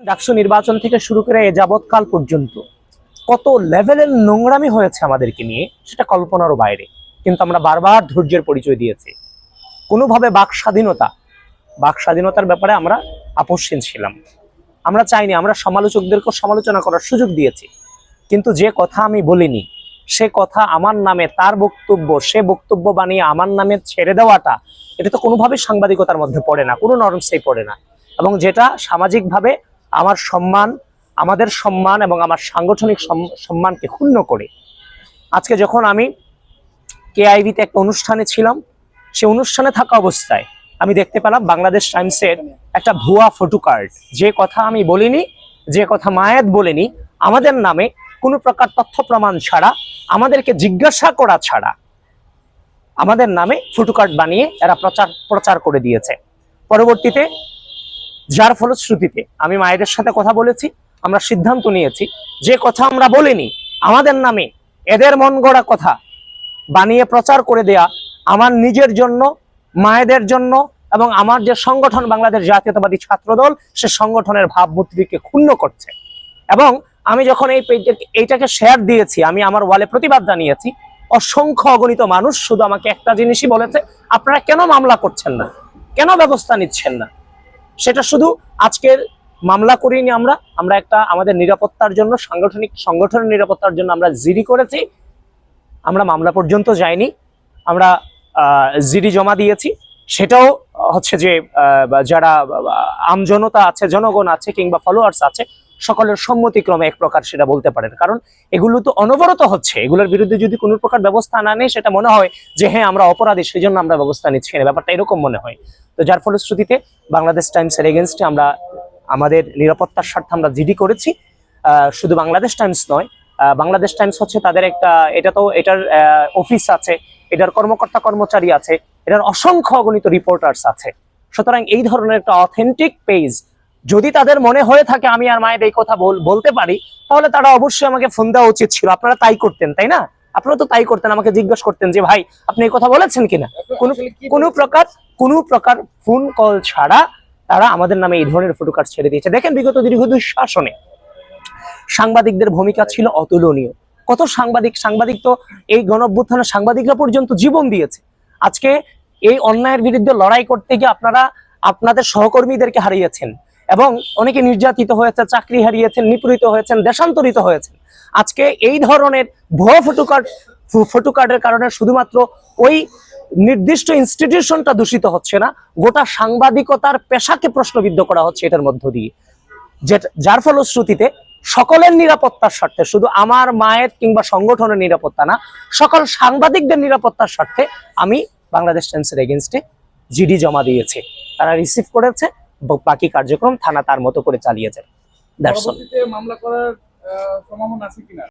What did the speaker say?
ডাকসু নির্বাচন থেকে শুরু করে এ যাবৎকাল পর্যন্ত কত লেভেলের নোংরামি হয়েছে আমাদেরকে নিয়ে, সেটা কল্পনারও বাইরে। কিন্তু আমরা বারবার ধৈর্যের পরিচয় দিয়েছি। কোনোভাবে বাক স্বাধীনতা, বাক স্বাধীনতার ব্যাপারে আমরা আপোষহীন ছিলাম। আমরা চাইনি, আমরা সমালোচকদেরকে সমালোচনা করার সুযোগ দিয়েছি। কিন্তু যে কথা আমি বলিনি, সে কথা আমার নামে, তার বক্তব্য, সে বক্তব্য বানিয়ে আমার নামে ছেড়ে দেওয়াটা, এটা তো কোনোভাবেই সাংবাদিকতার মধ্যে পড়ে না, কোনো নরমসেই পড়ে না। এবং যেটা সামাজিকভাবে আমার সম্মান, আমাদের সম্মান এবং আমার সাংগঠনিক সম্মানকে ক্ষুণ্ণ করে। আজকে যখন আমি কেআইবিতে একটা অনুষ্ঠানে ছিলাম, সে অনুষ্ঠানে থাকা অবস্থায় আমি দেখতে পেলাম বাংলাদেশ টাইমসের একটা ভুয়া ফটো কার্ড যে কথা আমি বলিনি, যে কথা মায়াত বলিনি, আমাদের নামে কোনো প্রকার তথ্য প্রমাণ ছাড়া, আমাদেরকে জিজ্ঞাসা করা ছাড়া আমাদের নামে ফটো কার্ড বানিয়ে এরা প্রচার প্রচার করে দিয়েছে। পরবর্তীতে যার ফলশ্রুতিতে আমি মায়েদের সাথে কথা বলেছি, আমরা সিদ্ধান্ত নিয়েছি, যে কথা আমরা বলিনি, আমাদের নামে এদের মন গড়া কথা বানিয়ে প্রচার করে দেয়া আমার নিজের জন্য, মায়েদের জন্য এবং আমার যে সংগঠন বাংলাদেশ জাতীয়তাবাদী ছাত্রদল, সে সংগঠনের ভাবমূর্তিকে ক্ষুণ্ণ করছে। এবং আমি যখন এই এইটাকে শেয়ার দিয়েছি, আমি আমার ওয়ালে প্রতিবাদ জানিয়েছি, অসংখ্য অগণিত মানুষ শুধু আমাকে একটা জিনিসই বলেছে, আপনারা কেন মামলা করছেন না? কেন ব্যবস্থা নিচ্ছেন না? সেটা শুধু আজকের মামলা করিনি আমরা আমরা একটা আমাদের নিরাপত্তার জন্য, সাংগঠনিক সংগঠনের নিরাপত্তার জন্য আমরা জিডি করেছি। আমরা মামলা পর্যন্ত যাইনি, আমরা জিডি জমা দিয়েছি। সেটাও হচ্ছে যে যারা আমজনতা আছে, জনগণ আছে কিংবা ফলোয়ার্স আছে সকলের সম্মতিক্রমে এক প্রকার সেটা বলতে পারেন। কারণ এগুলো তো অনবরত হচ্ছে। এগুলোর বিরুদ্ধে যদি কোনো প্রকার ব্যবস্থা না নেই সেটা মনে হয় যে হ্যাঁ আমরা অপরাধী সেই জন্য আমরা ব্যবস্থা নিচ্ছি। না ব্যাপারটা এরকম মনে হয়। তো যার ফলশ্রুতিতে বাংলাদেশ টাইমসের এগেনস্টে আমরা, আমাদের নিরাপত্তার স্বার্থে আমরা জিডি করেছি। শুধু বাংলাদেশ টাইমস নয় বাংলাদেশ টাইমস হচ্ছে তাদের একটা, এটা তো এটার অফিস আছে, এটার কর্মকর্তা কর্মচারী আছে, এটার অসংখ্য অগণিত রিপোর্টার্স আছে। সুতরাং এই ধরনের একটা অথেন্টিক পেজ যদি তাদের মনে হয়ে থাকে আমি আর মায়ের এই কথা বলতে পারি তাহলে তারা অবশ্যই আমাকে ফোন দেওয়া উচিত ছিল। আপনারা তাই করতেন তাই না? আপনারা তো তাই করতেন আমাকে জিজ্ঞাসা করতেন যে ভাই আপনি এই কথা বলেছেন কিনা? কোনো প্রকার কোনো প্রকার ফোন কল ছাড়া তারা আমাদের নামে এই ধরনের ফটো কার্ড ছেড়ে দিয়েছে। দেখেন বিগত দীর্ঘ দুঃশাসনে সাংবাদিকদের ভূমিকা ছিল অতুলনীয়। কত সাংবাদিক সাংবাদিক তো এই গণঅভ্যুত্থানের সাংবাদিকরা পর্যন্ত জীবন দিয়েছে। আজকে এই অন্যায়ের বিরুদ্ধে লড়াই করতে গিয়ে আপনারা আপনাদের সহকর্মীদেরকে হারিয়েছেন। এবং অনেকে নির্যাতিত হয়েছে চাকরি হারিয়েছেন, নিপীড়িত হয়েছেন, দেশান্তরিত হয়েছেন। আজকে এই ধরনের ভুয়া ফটো কার্ড, ফটো কার্ডের কারণে শুধুমাত্র ওই নির্দিষ্ট ইনস্টিটিউশনটা দূষিত হচ্ছে না, গোটা সাংবাদিকতার পেশাকে প্রশ্নবিদ্ধ করা হচ্ছে এটার মধ্য দিয়ে। যার ফলশ্রুতিতে সকলের নিরাপত্তার স্বার্থে, শুধু আমার মায়ের কিংবা সংগঠনের নিরাপত্তা না, সকল সাংবাদিকদের নিরাপত্তার স্বার্থে আমি বাংলাদেশ টাইমসের এগেনস্টে জিডি জমা দিয়েছে। তারা রিসিভ করেছে বাকি কার্যক্রম থানা তার মতো করে চালিয়েছে যায়. পরবর্তীতে মামলা করার সম্ভাবনা আছে কিনা